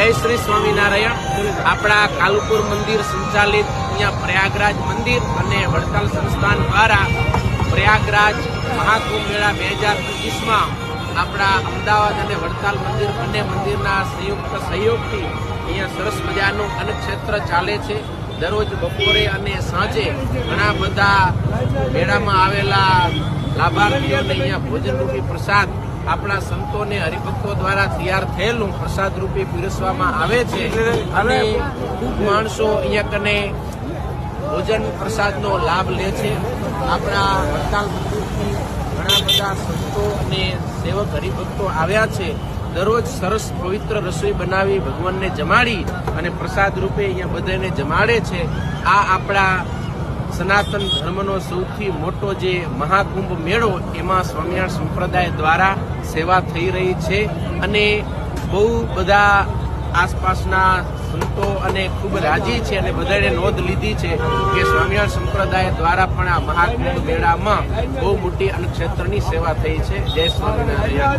જય શ્રી સ્વામિનારાયણ. આપણા કાલુપુર મંદિર સંચાલિત અહીંયા પ્રયાગરાજ મંદિર અને વડતાલ સંસ્થાન દ્વારા પ્રયાગરાજ મહાકુંભ મેળા બે હજાર પચીસમાં આપણા અમદાવાદ અને વડતાલ મંદિર બંને મંદિરના સંયુક્ત સહયોગથી અહીંયા સરસ મજાનું અન્નક્ષેત્ર ચાલે છે. દરરોજ બપોરે અને સાંજે ઘણા બધા મેળામાં આવેલા લાભાર્થીઓને અહીંયા ભોજનરૂપી પ્રસાદ આપણા સંતોને હરિભક્તો દ્વારા તૈયાર થયેલું પ્રસાદ રૂપે પીરસવામાં આવે છે. અને ખૂબ માણસો અહીંયા કને ભોજન પ્રસાદનો લાભ લે છે. આપણા હડતાલ ઘણા બધા સંતો અને સેવક હરિભક્તો આવ્યા છે. દરરોજ સરસ પવિત્ર રસોઈ બનાવી ભગવાનને જમાડી અને પ્રસાદ રૂપે અહીંયા બધાને જમાડે છે. આ આપણા સનાતન ધર્મનો સૌથી મોટો જે મહાકુંભ મેળો એમાં સ્વામિનારાયણ સંપ્રદાય દ્વારા સેવા થઈ રહી છે અને બહુ બધા આસપાસના સંતો અને ખૂબ રાજી છે અને બધાએ નોંધ લીધી છે કે સ્વામિનારાયણ સંપ્રદાય દ્વારા પણ આ મહાકુંભ મેળામાં બહુ મોટી અન્નક્ષેત્રની સેવા થઈ છે. જય સ્વામિનારાયણ.